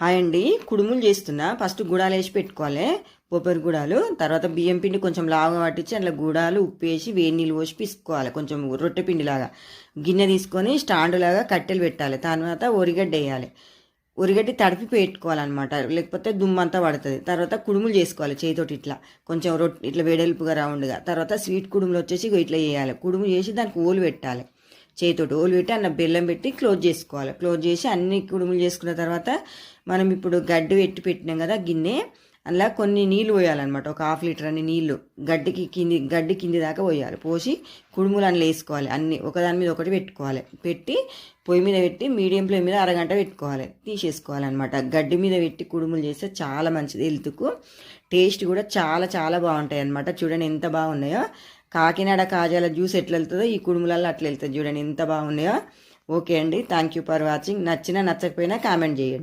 Hi అండి. కుడుములు చేస్తున్నా. ఫస్ట్ గుడాలు వేసి పెట్టుకోవాలి. పొప్పరి గుడాలు తర్వాత బియ్యం పిండి కొంచెం లావుగా పట్టించి అందులో గుడాలు ఉప్పు వేసి వేడి నీళ్ళు పోసి పిసుకోవాలి. కొంచెం రొట్టె పిండి లాగా గిన్నె తీసుకొని స్టాండ్ లాగా కట్టెలు పెట్టాలి. తర్వాత ఒరిగడ్డ వేయాలి. ఉరిగడ్డి తడిపి పెట్టుకోవాలన్నమాట. లేకపోతే దుమ్మంతా పడుతుంది. తర్వాత కుడుములు చేసుకోవాలి చేతితోటి ఇట్లా. కొంచెం రొట్టె ఇట్లా వేడల్పుగా రౌండ్గా. తర్వాత స్వీట్ కుడుములు వచ్చేసి ఇట్లా చేయాలి కుడుములు చేసి దానికి ఓలు పెట్టాలి. చేతితోటి ఓలు పెట్టి అన్న బెల్లం పెట్టి క్లోజ్ చేసుకోవాలి. క్లోజ్ చేసి అన్ని కుడుములు చేసుకున్న తర్వాత మనం ఇప్పుడు గడ్డి పెట్టి పెట్టినాం కదా గిన్నె అందులో కొన్ని నీళ్ళు పోయాలన్నమాట. ఒక హాఫ్ లీటర్ అన్ని నీళ్ళు గడ్డికి కింది గడ్డి కింది దాకా పోయాలి. పోసి కుడుములు అందులో వేసుకోవాలి. అన్ని ఒకదాని మీద ఒకటి పెట్టుకోవాలి. పెట్టి పొయ్యి మీద పెట్టి మీడియం ఫ్లేమ్ మీద అరగంట పెట్టుకోవాలి. తీసేసుకోవాలన్నమాట. గడ్డి మీద పెట్టి కుడుములు చేస్తే చాలా మంచిది. హెల్త్కు టేస్ట్ కూడా చాలా చాలా బాగుంటాయి అనమాట చూడండి ఎంత బాగున్నాయో. కాకినాడ కాజాల జ్యూస్ ఎట్లా వెళ్తుందో ఈ కుడుములలో అట్లా వెళ్తుంది చూడండి ఎంత బాగున్నాయో. ఓకే అండి థ్యాంక్ యూ ఫర్ వాచింగ్ నచ్చినా నచ్చకపోయినా కామెంట్ చేయండి.